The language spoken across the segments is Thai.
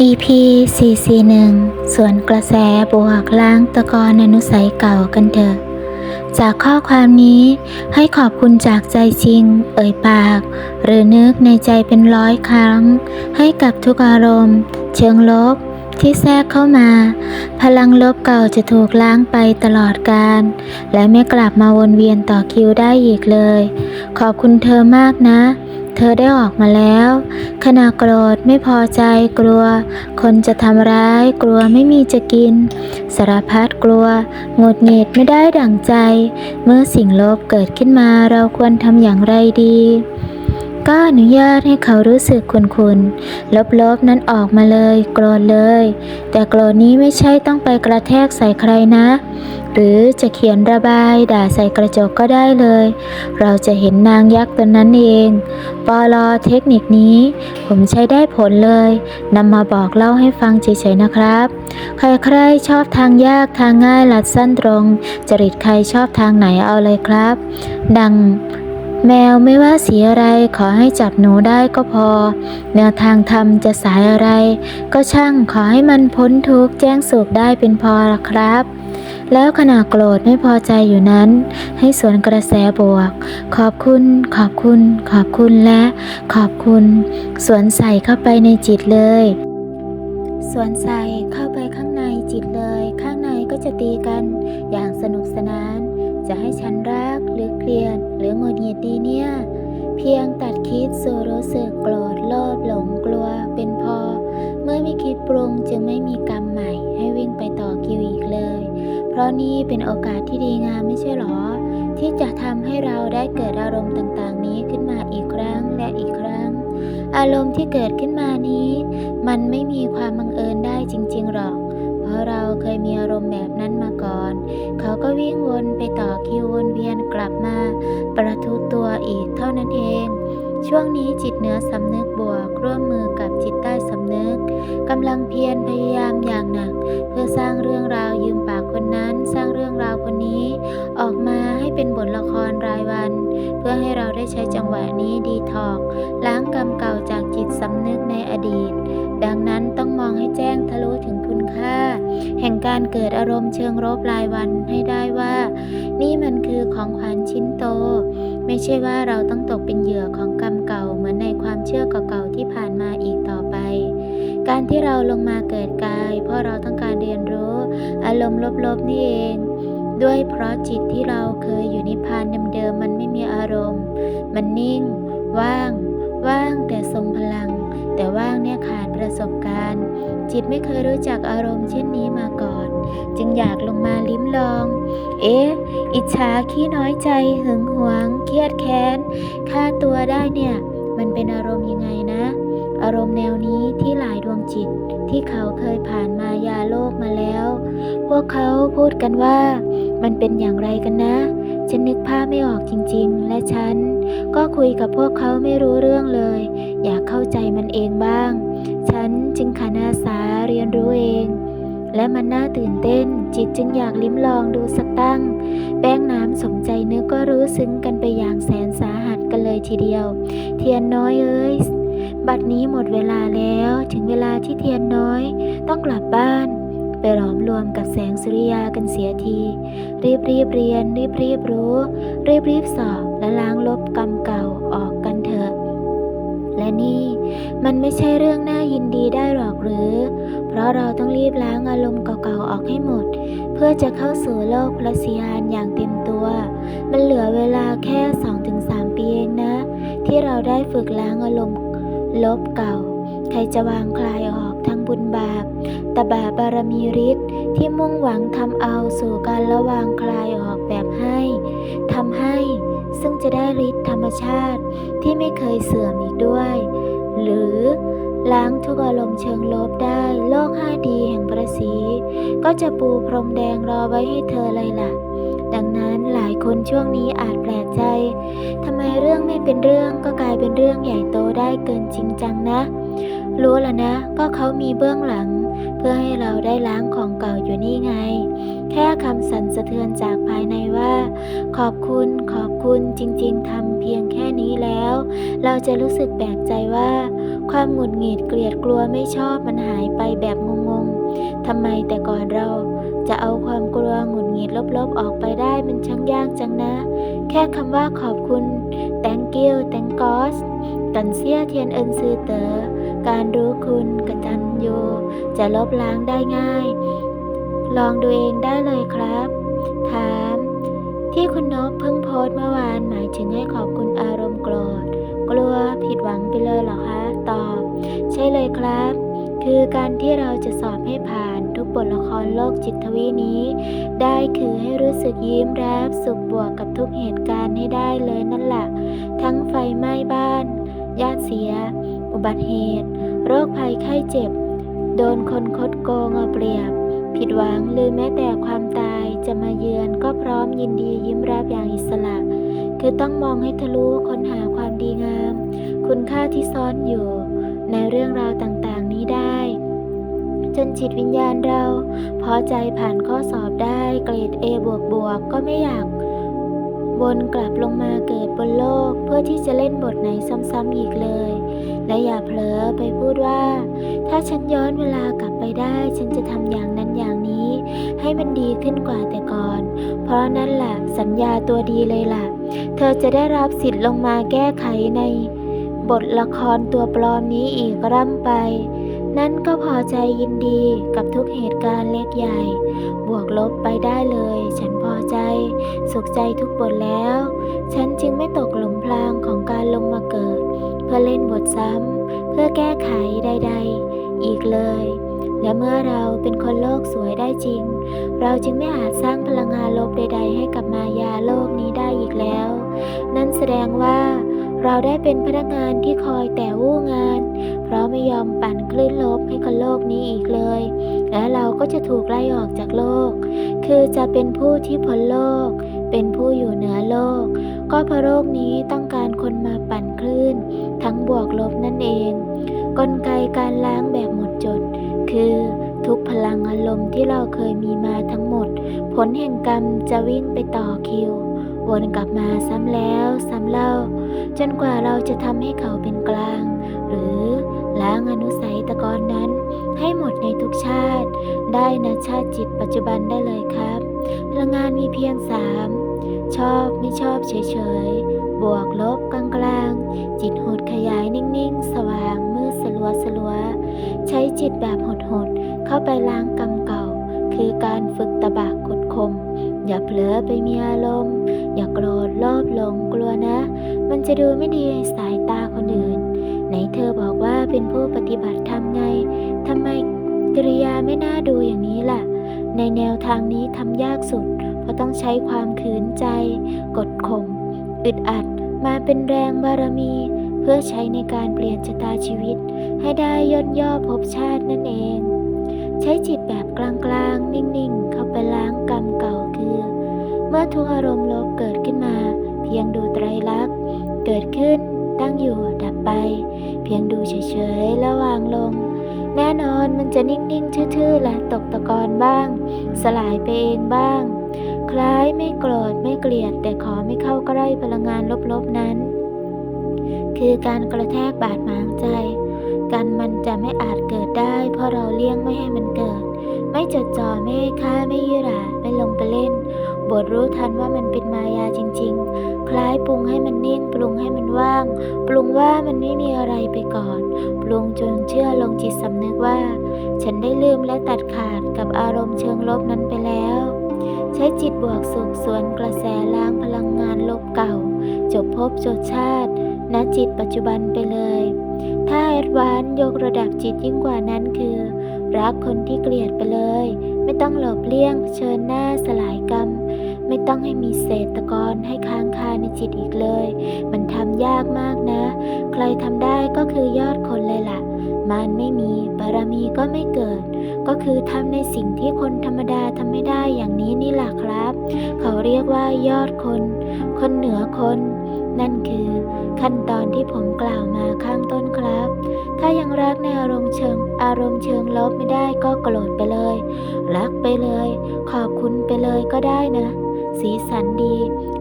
EP 441ส่วนกระแสบวกล้างตะกอนอนุสัยเก่ากันเถอะ จากข้อความนี้ให้ขอบคุณจากใจจริง เอ่ยปาก หรือนึกในใจเป็นร้อยครั้ง ให้กับทุกอารมณ์ เชิงลบที่แทรกเข้ามา พลังลบเก่าจะถูกล้างไปตลอดกาลและไม่กลับมาวนเวียนต่อคิวได้อีกเลย ขอบคุณเธอมากนะ เธอได้ออกมาแล้ว ขณะโกรธไม่พอใจกลัว คนจะทำร้ายกลัวไม่มีจะกิน สารพัดกลัวหงุดหงิดไม่ได้ดั่งใจ เมื่อสิ่งลบเกิดขึ้นมาเราควรทำอย่างไรดี ก็อนุญาตให้เขารู้สึกคุนๆลบๆนั้นออกมาเลยโกรธเลย แต่โกรธนี้ไม่ใช่ต้องไปกระแทกใส่ใครนะ หรือจะเขียนระบายด่าใส่กระจกก็ได้เลย เราจะเห็นนางยักษ์ตนนั้นเอง ปอลอเทคนิคนี้ ผมใช้ได้ผลเลยนำมาบอกเล่าให้ฟังเฉยๆนะครับ ใครๆชอบทางยากทางง่ายลัดสั้นตรง จริตใครชอบทางไหนเอาเลยครับ ดัง แมวไม่ว่าสีอะไรขอให้จับหนูได้ก็พอ แนวทางทำจะสายอะไร ก็ช่างขอให้มันพ้นทุกข์แจ้งสุขได้เป็นพอละครับ แล้วขณะโกรธไม่พอใจอยู่นั้น ให้สวนกระแสบวก ขอบคุณ ขอบคุณ ขอบคุณและขอบคุณ สวนใส่เข้าไปในจิตเลยสวนใส่เข้าไปข้างในจิตเลย ข้างในก็จะตีกันอย่างสนุกสนาน จะให้ฉันรักหรือเกลียดหรือหงุดหงิดดีเนี่ย เพียงตัดคิดสู่รู้สึกโกรธโลภหลงกลัวเป็นพอ เมื่อไม่คิดปรุงจึงไม่มีกรรมใหม่ ให้วิ่งไปต่อคิวอีกเลย เพราะนี่เป็นโอกาสที่ดีงามไม่ใช่หรอ ที่จะทำให้เราได้เกิดอารมณ์ต่างๆ นี้ขึ้นมาอีกครั้งและอีกครั้ง อารมณ์ที่เกิดขึ้นมานี้ มันไม่มีความบังเอิญได้จริง ๆหรอก เพราะเราเคยมีอารมณ์แบบนั้นมาก่อน เขาก็วิ่งวนไปต่อคิววนเวียนกลับมา ประทุตัวอีกเท่านั้นเอง ช่วงนี้จิตเหนือสำนึกบวกร่วมมือกับจิตใต้สำนึกกำลังเพียรพยายามอย่างหนัก เพื่อสร้างเรื่องราวยืมปากคนนั้น สร้างเรื่องราวคนนี้ ออกมาให้เป็นบทละครรายวัน เพื่อให้เราได้ใช้จังหวะนี้ดีทอกล้างกรรมเก่าจากจิตสำนึกในอดีต ดังนั้นต้องมองให้แจ้งทะลุถึงคุณค่า แห่งการเกิดอารมณ์เชิงรบรายวันให้ได้ว่า นี่มันคือของขวัญชิ้นโต ไม่ใช่ว่าเราต้องตกเป็นเหยื่อของกรรมเก่าเหมือนในความเชื่อเก่าๆที่ผ่านมาอีกต่อไป การที่เราลงมาเกิดกาย เพราะเราต้องการเรียนรู้ อารมณ์ลบๆนี่เองด้วยเพราะจิตที่เราเคยอยู่นิพพานเดิมๆมันไม่มีอารมณ์ มันนิ่ง ว่าง ว่างแต่ทรงพลัง แต่ว่างเนี่ยขาดประสบการณ์ จิตไม่เคยรู้จักอารมณ์เช่นนี้มาก่อน จึงอยากลงมาลิ้มลอง เอ๊ะ อิจฉาขี้น้อยใจหึงหวง เครียดแค้นฆ่าตัวได้เนี่ย มันเป็นอารมณ์ยังไงนะ อารมณ์แนวนี้ที่หลายดวงจิตที่เขาเคยผ่านมายาโลกมาแล้ว พวกเขาพูดกันว่า มันเป็นอย่างไรกันนะ ฉันนึกภาพไม่ออกจริงๆ และฉันก็คุยกับพวกเขาไม่รู้เรื่องเลย อยากเข้าใจมันเองบ้าง ฉันจึงขันอาสาเรียนรู้เอง และมันน่าตื่นเต้น จิตจึงอยากลิ้มลองดูสักตั้ง แป้งน้ำสมใจนึกก็รู้ซึ้งกันไปอย่างแสนสาหัสกันเลยทีเดียว เทียนน้อยเอ้ยบัดนี้หมดเวลาแล้วถึงเวลาที่เทียนน้อย ต้องกลับบ้าน ไปหลอมรวมกับแสงสุริยากันเสียที รีบรีบเรียน รีบรีบรู้ รีบรีบสอบและล้างลบกรรมเก่า มันไม่ใช่เรื่องน่ายินดีได้หรอกหรือ เพราะเราต้องรีบล้างอารมณ์เก่าๆออกให้หมด เพื่อจะเข้าสู่โลกพระสิยานอย่างเต็มตัว มันเหลือเวลาแค่ 2-3 ปีเองนะ ที่เราได้ฝึกล้างอารมณ์ลบเก่า ใครจะวางคลายออกทั้งบุญบาปตบะบารมีฤทธิ์ที่มุ่งหวังทำเอาสู่การละวางคลายออกแบบให้ทำให้ซึ่งจะได้ฤทธิ์ธรรมชาติที่ไม่เคยเสื่อมอีกด้วย หรือล้างทุกอารมณ์เชิงลบได้ โลกห้าดีแห่งประสี ก็จะปูพรมแดงรอไว้ให้เธอเลยล่ะ ดังนั้นหลายคนช่วงนี้อาจแปลกใจทำไมเรื่องไม่เป็นเรื่องก็กลายเป็นเรื่องใหญ่โตได้เกินจริงจังนะ รู้แล้วนะ ก็เขามีเบื้องหลัง เพื่อให้เราได้ล้างของเก่าอยู่นี่ไง แค่คำสั่นสะเทือนจากภายในว่า ขอบคุณขอบคุณจริงๆทำเพียงแค่นี้แล้ว เราจะรู้สึกแปลกใจว่า ความหงุดหงิดเกลียดกลัวไม่ชอบมันหายไปแบบงงๆทำไมแต่ก่อนเราจะเอาความกลัวหงุดหงิดลบๆออกไปได้มันช่างยากจังนะ แค่คำว่าขอบคุณ thank you thank god กันเสียเทียนเอินซือเตอ๋อ การรู้คุณกตัญญูจะลบล้างได้ง่าย ลองดูเองได้เลยครับ ถาม ที่คุณนพเพิ่งโพสเมื่อวานหมายถึงให้ขอบคุณอารมณ์โกรธ กลัวผิดหวังไปเลยเหรอคะ ตอบ ใช่เลยครับ คือการที่เราจะสอบให้ผ่านทุกบทละครโลกจิตวีนี้ ได้คือให้รู้สึกยิ้มรับสุขบวกกับทุกเหตุการณ์ให้ได้เลยนั่นแหละ ทั้งไฟไหม้บ้านญาติเสีย บัติเหตุ โรคภัยไข้เจ็บ โดนคนคดโกงเอาเปรียบ ผิดหวังหรือแม้แต่ความตายจะมาเยือนก็พร้อมยินดียิ้มรับอย่างอิสระ คือต้องมองให้ทะลุค้นหาความดีงาม คุณค่าที่ซ่อนอยู่ ในเรื่องราวต่างๆนี้ได้ จนจิตวิญญาณเรา พอใจผ่านข้อสอบได้เกรด A บวกบวกๆก็ไม่อยาก วนกลับลงมาเกิดบนโลกเพื่อที่จะเล่นบทไหนซ้ำๆอีกเลย และอย่าเผลอไปพูดว่า ถ้าฉันย้อนเวลากลับไปได้ ฉันจะทำอย่างนั้นอย่างนี้ ให้มันดีขึ้นกว่าแต่ก่อน เพราะนั่นแหละสัญญาตัวดีเลยล่ะ เธอจะได้รับสิทธิ์ลงมาแก้ไขในบทละครตัวปลอมนี้อีกร่ำไป นั่นก็พอใจยินดีกับทุกเหตุการณ์เล็กใหญ่ บวกลบไปได้เลย ฉันพอใจ สุขใจทุกบทแล้ว ฉันจึงไม่ตกหลุมพรางของการลงมาเกิด เพื่อเล่นบทซ้ำเพื่อแก้ไขใด ๆ อีกเลย และเมื่อเราเป็นคนโลกสวยได้จริง เราจึงไม่อาจสร้างพลังงานลบใด ๆ ให้กับมายาโลกนี้ได้อีกแล้ว นั่นแสดงว่า เราได้เป็นพนักงานที่คอยแต่วู้งาน เพราะไม่ยอมปั่นคลื่นลบให้กับโลกนี้อีกเลย และเราก็จะถูกไล่ออกจากโลก คือจะเป็นผู้ที่พ้นโลก เป็นผู้อยู่เหนือโลก ก็เพราะโลกนี้ต้องการคนมาปั่นคลื่น ทั้งบวกลบนั่นเอง กลไกการล้างแบบหมดจด คือทุกพลังอารมณ์ที่เราเคยมีมาทั้งหมด ผลแห่งกรรมจะวิ่งไปต่อคิว วนกลับมาซ้ำแล้วซ้ำเล่า จนกว่าเราจะทำให้เขาเป็นกลาง หรือล้างอนุสัยตะกอนนั้น ให้หมดในทุกชาติ ได้นะชาติจิตปัจจุบันได้เลยครับ พลังงานมีเพียงสามชอบไม่ชอบเฉยๆ บวกลบกลางๆ จิตหดขยายนิ่งๆ สว่างมืดสลัวสลัวใช้จิตแบบหดๆ เข้าไปล้างกรรมเก่า คือการฝึกตะบากกดข่มอย่าเผลอไปมีอารมณ์ อย่าโกรธโลภหลงกลัวนะ มันจะดูไม่ดีในสายตาคนอื่น ไหนเธอบอกว่าเป็นผู้ปฏิบัติธรรมไงทำไมกิริยาไม่น่าดูอย่างนี้ล่ะ ในแนวทางนี้ทำยากสุด เพราะต้องใช้ความขืนใจ กดข่มอึดอัดมาเป็นแรงบารมี เพื่อใช้ในการเปลี่ยนชะตาชีวิต ให้ได้ย่นย่อภพชาตินั่นเอง ใช้จิตแบบกลางๆ นิ่งๆ เข้าไปล้างกรรมเก่าคือ เมื่อทุกอารมณ์ลบเกิดขึ้นมา เพียงดูไตรลักษณ เกิดขึ้น ตั้งอยู่ดับไป เพียงดูเฉยๆ แล้ววางลง แน่นอนมันจะนิ่งๆ ทื่อๆ และตกตะกอนบ้าง สลายไปเองบ้าง คล้ายไม่โกรธไม่เกลียด แต่ขอไม่เข้าใกล้พลังงานลบๆนั้น คือการกระแทกบาดหมางใจกันมันจะไม่อาจเกิดได้ เพราะเราเลี่ยงไม่ให้มันเกิด ไม่จดจ่อไม่ให้ฆ่าไม่ยี่หร่าไม่ลงไปเล่น บทรู้ทันว่ามันเป็นมายาจริง ๆางปรุงว่ามันไม่มีอะไรไปก่อน ปรุงจนเชื่อลงจิตสำนึกว่า ฉันได้ลืมและตัดขาดกับอารมณ์เชิงลบนั้นไปแล้ว ใช้จิตบวกสุขสวนกระแสล้างพลังงานลบเก่า จบภพจบชาติณจิตปัจจุบันไปเลย ถ้าแอดวานยกระดับจิตยิ่งกว่านั้นคือ รักคนที่เกลียดไปเลย ไม่ต้องหลบเลี่ยงเชิญหน้าสลายกรรม ไม่ต้องให้มีเศษตะกอนให้ค้างคาในจิตอีกเลย มันทำยากมากนะ ใครทำได้ก็คือยอดคนเลยล่ะ มันไม่มีบารมีก็ไม่เกิด ก็คือทำในสิ่งที่คนธรรมดาทำไม่ได้อย่างนี้นี่แหละครับ เขาเรียกว่ายอดคน คนเหนือคน นั่นคือขั้นตอนที่ผมกล่าวมาข้างต้นครับ ถ้ายังรักในอารมณ์เชิง อารมณ์เชิงลบไม่ได้ก็โกรธไปเลย รักไปเลย ขอบคุณไปเลยก็ได้นะ สีสันดี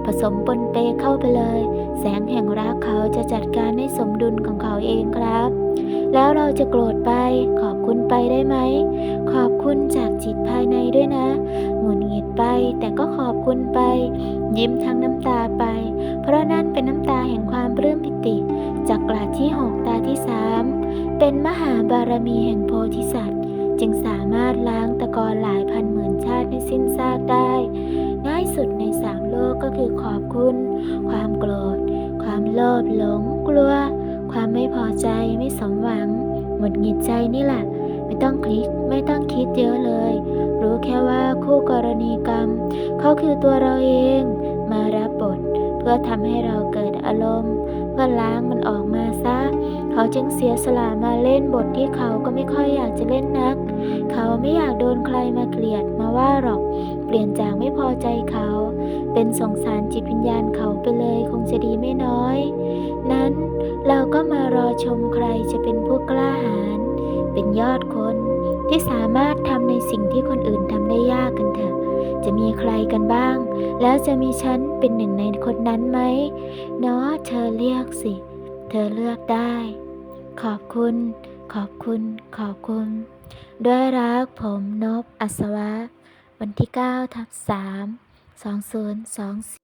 ผสมปนเปเข้าไปเลย แสงแห่งรักเขาจะจัดการให้สมดุลของเขาเองครับ แล้วเราจะโกรธไป ขอบคุณไปได้ไหม ขอบคุณจากจิตภายในด้วยนะ หงุดหงิดไป แต่ก็ขอบคุณไป ยิ้มทั้งน้ำตาไป เพราะนั่นเป็นน้ำตาแห่งความปลื้มปิติจากกลาดที่หกตาที่สามเป็นมหาบารมีแห่งโพธิสัตว์ จึงสามารถล้างตะกอนหลายพันหมื่นชาติให้สิ้น ดหงิดใจนี่แหละ ไม่ต้องคลิกไม่ต้องคิดเยอะเลย รู้แค่ว่าคู่กรณีกรรม เขาคือตัวเราเอง มารับบท เพื่อทำให้เราเกิดอารมณ์ เพื่อล้างมันออกมาซะ เขาจึงเสียสละมาเล่นบทที่เขาก็ไม่ค่อยอยากจะเล่นนัก เขาไม่อยากโดนใครมาเกลียดมาว่าหรอก เปลี่ยนจากไม่พอใจเขา เป็นสงสารจิตวิญญาณเขาไปเลยคงจะดีไม่น้อย นั้น เราก็มารอชมใครจะเป็นผู้กล้าหาญเป็นยอดคนที่สามารถทำในสิ่งที่คนอื่นทำได้ยากกันเถอะ จะมีใครกันบ้าง แล้วจะมีฉันเป็นหนึ่งในคนนั้นไหมเนาะเธอเลือกสิ เธอเลือกได้ ขอบคุณ ขอบคุณ ขอบคุณ ด้วยรักผมนบอัศวะ วันที่9ทับ3 2024